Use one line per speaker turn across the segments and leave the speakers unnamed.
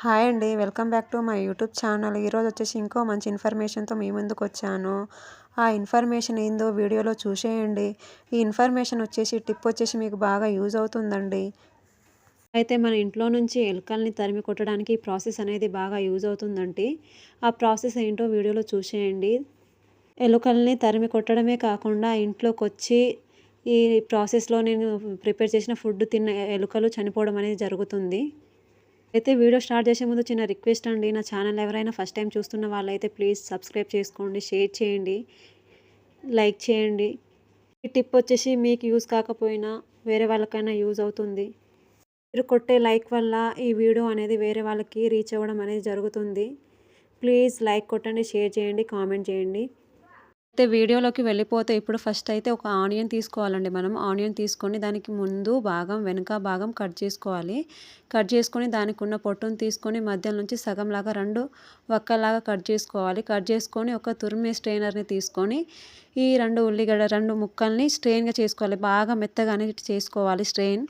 Hi అండి. Welcome back to my YouTube channel. ఈరోజు వచ్చేసి ఇంకో మంచి ఇన్ఫర్మేషన్తో మీ ముందుకు వచ్చాను. ఆ ఇన్ఫర్మేషన్ ఏందో వీడియోలో చూసేయండి. ఈ ఇన్ఫర్మేషన్ వచ్చేసి టిప్ వచ్చేసి మీకు బాగా యూజ్ అవుతుందండి. అయితే మన ఇంట్లో నుంచి ఎలుకల్ని తరిమి కొట్టడానికి ఈ ప్రాసెస్ అనేది బాగా యూజ్ అవుతుందండి. ఆ ప్రాసెస్ ఏంటో వీడియోలో చూసేయండి. ఎలుకల్ని తరిమి కొట్టడమే కాకుండా ఇంట్లోకి వచ్చి ఈ ప్రాసెస్లో నేను ప్రిపేర్ చేసిన ఫుడ్ తిన్న ఎలుకలు చనిపోవడం అనేది జరుగుతుంది. అయితే వీడియో స్టార్ట్ చేసే ముందు చిన్న రిక్వెస్ట్ అండి నా ఛానల్ ఎవరైనా ఫస్ట్ టైం చూస్తున్న వాళ్ళైతే ప్లీజ్ సబ్స్క్రైబ్ చేసుకోండి షేర్ చేయండి లైక్ చేయండి. ఈ టిప్ వచ్చేసి మీకు యూజ్ కాకపోయినా వేరే వాళ్ళకైనా యూజ్ అవుతుంది. మీరు కొట్టే లైక్ వల్ల ఈ వీడియో అనేది వేరే వాళ్ళకి రీచ్ అవ్వడం అనేది జరుగుతుంది. ప్లీజ్ లైక్ కొట్టండి షేర్ చేయండి కామెంట్ చేయండి. అయితే వీడియోలోకి వెళ్ళిపోతే ఇప్పుడు ఫస్ట్ అయితే ఒక ఆనియన్ తీసుకోవాలండి మనం. ఆనియన్ తీసుకొని దానికి ముందు భాగం వెనుక భాగం కట్ చేసుకోవాలి. కట్ చేసుకొని దానికి ఉన్న పొట్టును తీసుకొని మధ్య నుంచి సగం లాగా రెండు ఒక్కలాగా కట్ చేసుకోవాలి. కట్ చేసుకొని ఒక తురిమే స్ట్రెయినర్ని తీసుకొని ఈ రెండు ఉల్లిగడ్డ రెండు ముక్కల్ని స్ట్రెయిన్గా చేసుకోవాలి. బాగా మెత్తగానే చేసుకోవాలి స్ట్రెయిన్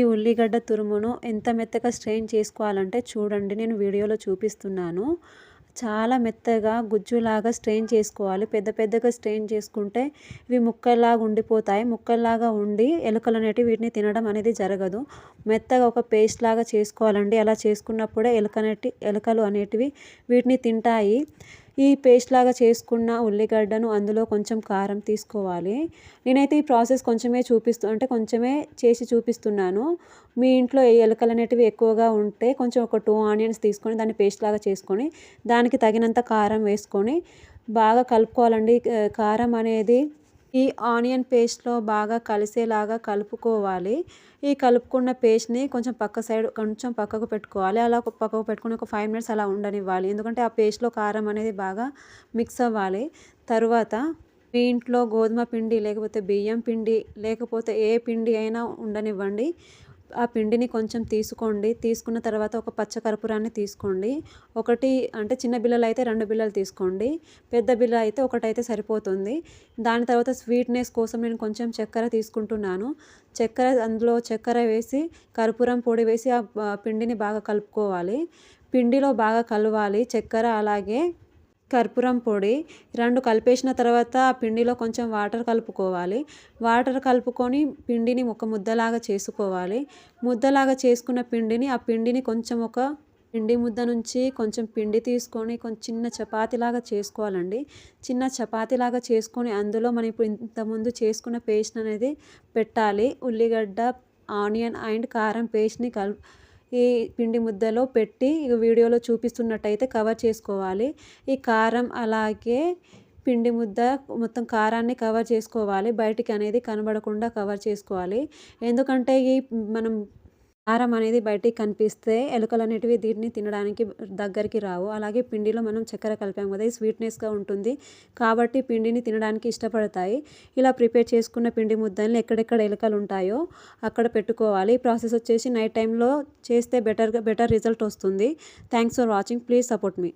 ఈ ఉల్లిగడ్డ తురుమును ఎంత మెత్తగా స్ట్రెయిన్ చేసుకోవాలంటే చూడండి నేను వీడియోలో చూపిస్తున్నాను. చాలా మెత్తగా గుజ్జులాగా స్ట్రెయిన్ చేసుకోవాలి. పెద్ద పెద్దగా స్ట్రెయిన్ చేసుకుంటే ఇవి ముక్కల్లాగా ఉండిపోతాయి. ముక్కల్లాగా ఉండి ఎలుకలు అనేటివి వీటిని తినడం అనేది జరగదు. మెత్తగా ఒక పేస్ట్ లాగా చేసుకోవాలండి. అలా చేసుకున్నప్పుడే ఎలుకనేటి ఎలుకలు అనేటివి వీటిని తింటాయి. ఈ పేస్ట్ లాగా చేసుకున్న ఉల్లిగడ్డను అందులో కొంచెం కారం తీసుకోవాలి. నేనైతే ఈ ప్రాసెస్ కొంచెమే చూపిస్తూ అంటే కొంచెమే చేసి చూపిస్తున్నాను. మీ ఇంట్లో ఎలుకలు అనేటివి ఎక్కువగా ఉంటే కొంచెం ఒక టూ ఆనియన్స్ తీసుకొని దాన్ని పేస్ట్ లాగా చేసుకొని దానికి తగినంత కారం వేసుకొని బాగా కలుపుకోవాలండి. కారం అనేది ఈ ఆనియన్ పేస్ట్లో బాగా కలిసేలాగా కలుపుకోవాలి. ఈ కలుపుకున్న పేస్ట్ని కొంచెం పక్క సైడ్ కొంచెం పక్కకు పెట్టుకోవాలి. అలా పక్కకు పెట్టుకుని ఒక ఫైవ్ మినిట్స్ అలా ఉండనివ్వాలి. ఎందుకంటే ఆ పేస్ట్లో కారం అనేది బాగా మిక్స్ అవ్వాలి. తర్వాత మీ ఇంట్లో గోధుమ పిండి లేకపోతే బియ్యం పిండి లేకపోతే ఏ పిండి అయినా ఉండనివ్వండి. ఆ పిండిని కొంచెం తీసుకోండి. తీసుకున్న తర్వాత ఒక పచ్చ కర్పూరాన్ని తీసుకోండి. ఒకటి అంటే చిన్న బిల్లలు అయితే రెండు బిల్లలు తీసుకోండి. పెద్ద బిల్ల అయితే ఒకటైతే సరిపోతుంది. దాని తర్వాత స్వీట్నెస్ కోసం నేను కొంచెం చక్కెర తీసుకుంటున్నాను. చక్కెర అందులో చక్కెర వేసి కర్పూరం పొడి వేసి ఆ పిండిని బాగా కలుపుకోవాలి. పిండిలో బాగా కలవాలి చక్కెర అలాగే. కర్పూరం పొడి రెండు కలిపేసిన తర్వాత ఆ పిండిలో కొంచెం వాటర్ కలుపుకోవాలి. వాటర్ కలుపుకొని పిండిని ఒక ముద్దలాగా చేసుకోవాలి. ముద్దలాగా చేసుకున్న పిండిని ఆ పిండిని కొంచెం ఒక పిండి ముద్ద నుంచి కొంచెం పిండి తీసుకొని కొంచెం చిన్న చపాతీలాగా చేసుకోవాలండి. చిన్న చపాతీలాగా చేసుకొని అందులో మనం ఇప్పుడు ఇంతకుముందు చేసుకున్న పేస్ట్ అనేది పెట్టాలి. ఉల్లిగడ్డ ఆనియన్ అండ్ కారం పేస్ట్ని కలు ఈ పిండి ముద్దలో పెట్టి వీడియోలో చూపిస్తున్నట్టయితే కవర్ చేసుకోవాలి. ఈ కారం అలాగే పిండి ముద్ద మొత్తం కారాన్ని కవర్ చేసుకోవాలి. బయటికి అనేది కనబడకుండా కవర్ చేసుకోవాలి. ఎందుకంటే ఈ మనం కారం అనేది బయటికి కనిపిస్తే ఎలుకలు అనేటివి దీన్ని తినడానికి దగ్గరికి రావు. అలాగే పిండిలో మనం చక్కెర కలిపాం కదా ఇది స్వీట్నెస్గా ఉంటుంది. కాబట్టి పిండిని తినడానికి ఇష్టపడతాయి. ఇలా ప్రిపేర్ చేసుకున్న పిండి ముద్దల్ని ఎక్కడెక్కడ ఎలుకలు ఉంటాయో అక్కడ పెట్టుకోవాలి. ప్రాసెస్ వచ్చేసి నైట్ టైంలో చేస్తే బెటర్గా బెటర్ రిజల్ట్ వస్తుంది. Thanks for watching. Please support me.